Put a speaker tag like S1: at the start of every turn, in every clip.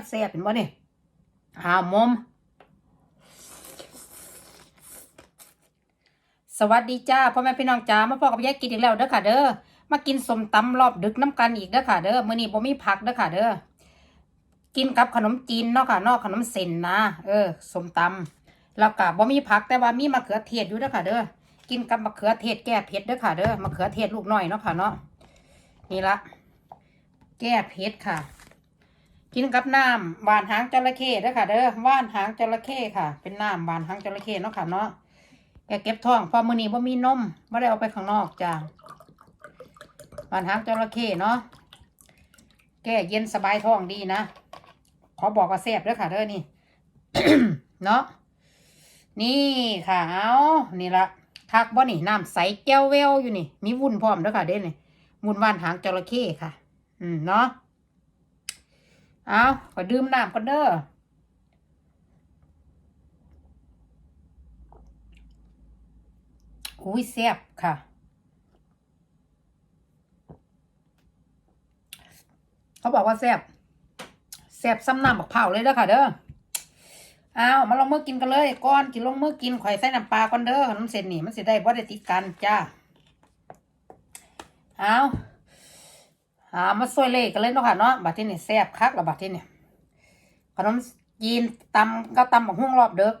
S1: บแซ่บเป็นบ่เนี่ยหามม สวัสดีจ้าพ่อแม่พี่น้องจ้ามาพอกับยายกินอีกแล้วเด้อค่ะ เด้อมากินสมตำรอบดึกน้ำกันอีกเด้อค่ะ เด้อมื้อนี้บ่มีผักเด้อค่ะเด้อกินกับขนมจีนเนาะค่ะนอกขนมเส้นนะเออสมตำแล้วก็บ่มีผักแต่ว่ามีมะเขือเทศอยู่เด้อค่ะ เด้อกินกับมะเขือเทศแก้เผ็ดเด้อค่ะ เด้อมะเขือเทศลูกน้อยเนาะค่ะเนาะนี่ละแก้เผ็ดค่ะ กินกับน้ำหวานหางจระเข้เด้อค่ะ เด้อหวานหางจระเข้ค่ะ เป็นน้ำหวานหางจระเข้เนาะค่ะเนาะแกเก็บท้องพอมือนี้บ่มีนมบ่ได้เอาไปข้างนอกจ้าบานหางจระเข้เนาะแก้เย็นสบายท้องดีนะขอบอกว่าแซ่บเด้อค่ะเด้อนี่เนาะนี่ค่ะเอานี่ละทักบ่นี่น้ำใสแก้วแววอยู่นี่ มีวุ้นพร้อมเด้อค่ะเด้อนี่วุ้นว่านหางจระเข้ค่ะ อืมเนาะ เอาขอดื่มน้ำก่อนเด้ออุ้ยแซ่บค่ะ เขาบอกว่าแซ่บแซ่บซ้ำน้ำบักเผาเลยเด้อค่ะเด้อเอามาลงมือกินกันเลยก่อนกินลงมือกินข่อยใส่น้ำปลาก่อนเด้อน้ำเส้นนี่มันเสิได้บ่ได้ติดกันจ้าเอา หามาซอยเล่กันเลยเนาะค่ะเนาะบัดที่นี่แซ่บคักละบัดที่นี่ขนมจีนตำก็ตำบักฮุ่งรอบเด้อ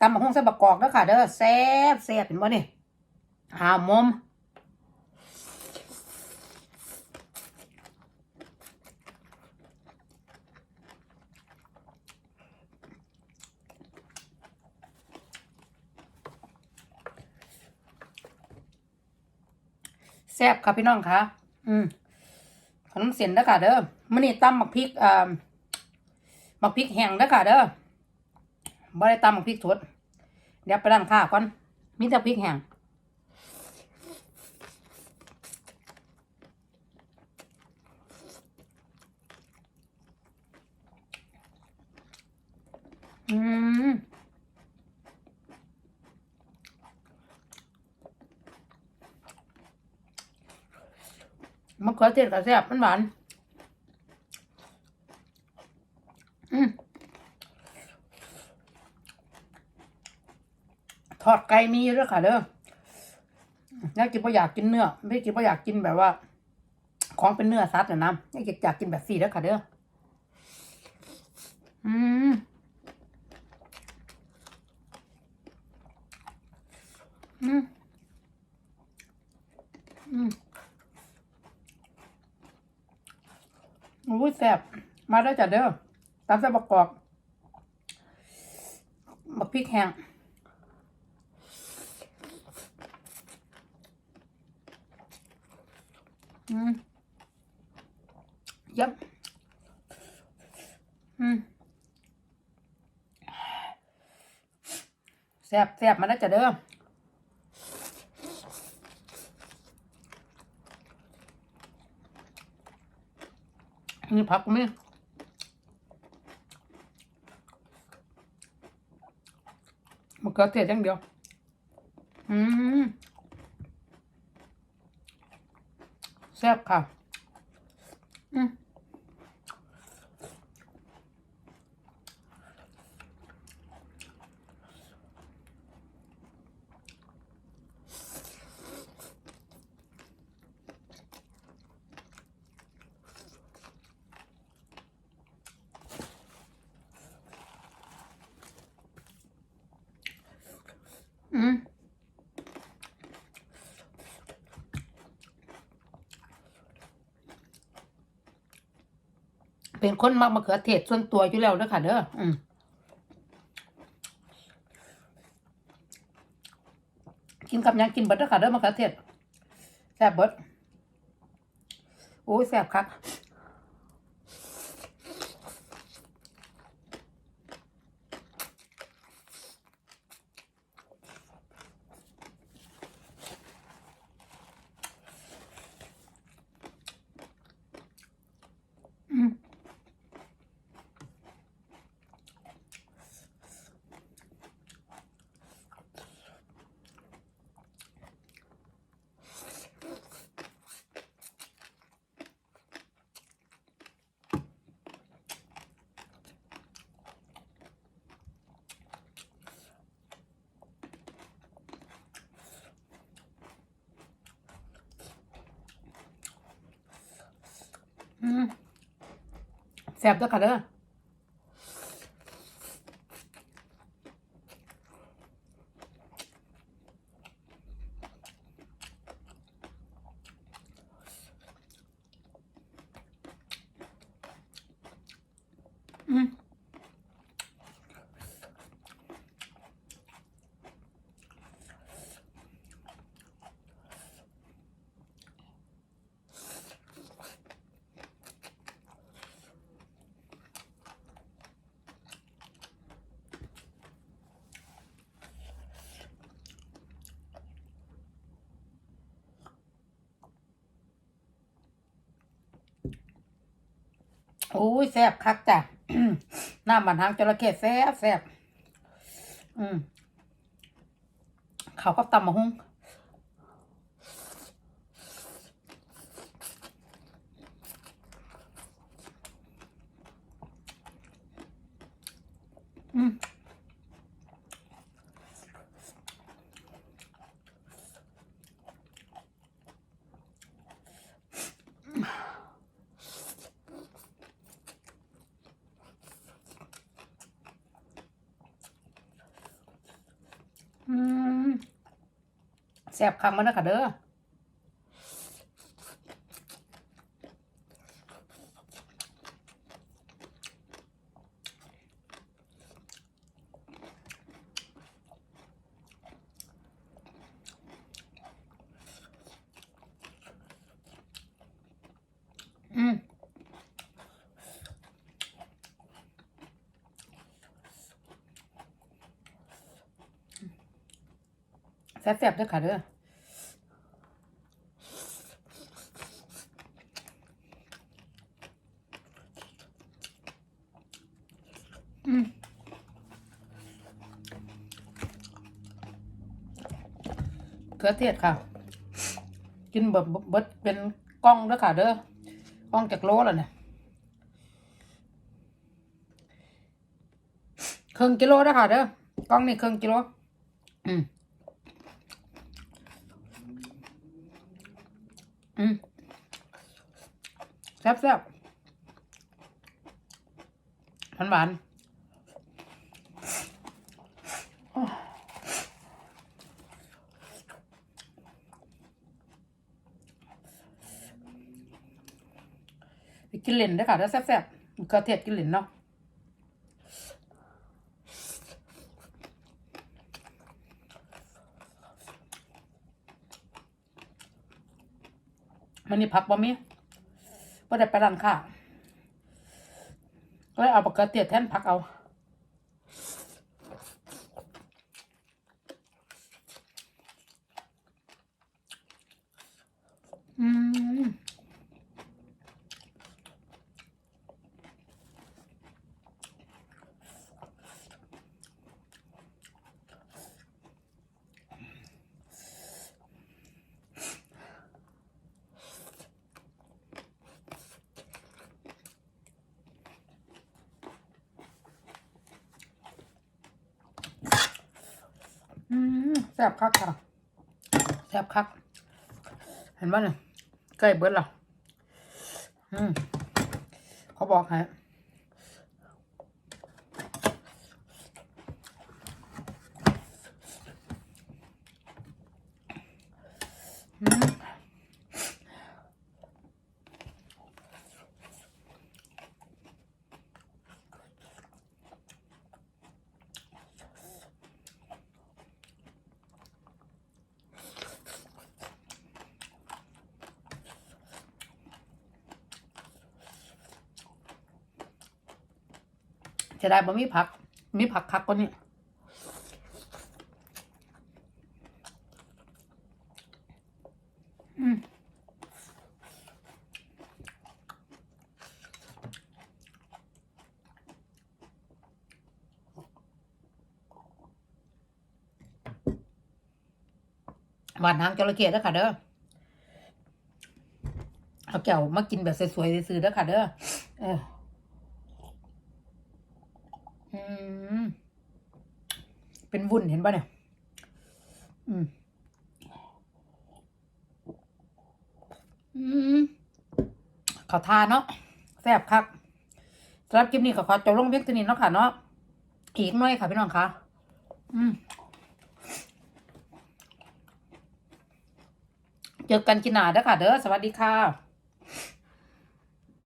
S1: ตำบักฮุ่งใส่บักกอกเด้อค่ะเด้อแซ่บแซ่บเห็นบ่นี่หามมแซ่บค่ะพี่น้องค่ะ อืม ขนมเส้นเด้อค่ะเด้อมื้อนี้ตำหมักพริกอ่าหมักพริกแห้งเด้อค่ะเด้อบ่ได้ตำหมักพริกสดเดี๋ยวไปร้านค้าก่อนมีแต่พริกแห้งอืม มะเขือเทศกับแซ่บมันหวานทอดไก่มีด้วยค่ะเด้ออยากกินบ่อยากกินเนื้อ ไม่กินบ่อยากกินแบบว่า ของเป็นเนื้อสัตว์นะนะอยากอยากกินแบบฟรีแล้วค่ะเด้อ อืมอืมอืม โอ้ยแซ่บมาได้จัดเด้อตามใส่ประกอบบักพริกแห้งอืมยับอืมแซ่บแซ่บมาได้จัดเด้อ นี่พักไหมมะเขือเทศอย่างเดียว อืมแซ่บค่ะ อืมอืม เป็นคนมักมะเขือเทศส่วนตัวอยู่แล้วเด้อค่ะเด้ออืมกินกับยังกินเบิดเด้อค่ะเด้อมะเขือเทศแซ่บเบิดโอ้ยแซ่บคัก แซ่บด้วยค่ะเด้ออม โอ้ยแซ่บคักจ้ะน้ำมันหางจระเข้แซ่บแซ่บอืมเขาก็ตำมะฮุงอืม แซ่บคังมันนะค่ะเด้อ แซ่บๆด้วยค่ะเด้ออืมเกลือเทศค่ะ กินแบบเบิดเป็นกล้องด้วยค่ะเด้อกล้องจากโลแล้วเนี่ยครึ่งกิโลด้วยค่ะเด้อกล้องนี่ครึ่งกิโล อืม อืมแซ่บแซ่บหวานหวานอ้ไปกินเหล่นด้วยค่ะแล้วแซ่บแซ่บๆกระเทียมกินเหล่นเนาะ มันนี่ผักบ่มีบ่ได้ไปร้านค่ะ ก็เลยเอาปกระเทียมแทนผักเอาอืม อืม แซ่บคักค่ะแซ่บคัก เห็นป่ะเนี่ยใกล้เบิดแล้วอืมเขาบอกฮะอืม จะได้บ่มีผัก มีผักคักกว่านี้อืมหวานหางจระเข้เด้อค่ะเด้อ เอาแก้วมากินแบบสวยๆซื้อๆเด้อค่ะเด้อเอออืม เป็นวุ้นเห็นป่ะเนี่ยอืมอืมคเขาทาเนาะแซ่บคักสำหรับคลิปนี้ก็ขอจบลงเพียงเท่านี้เนาะค่ะเนาะอีกหน่อยค่ะพี่น้องคะอืมเจอกันกินหนาเด้อค่ะ เด้อสวัสดีค่ะ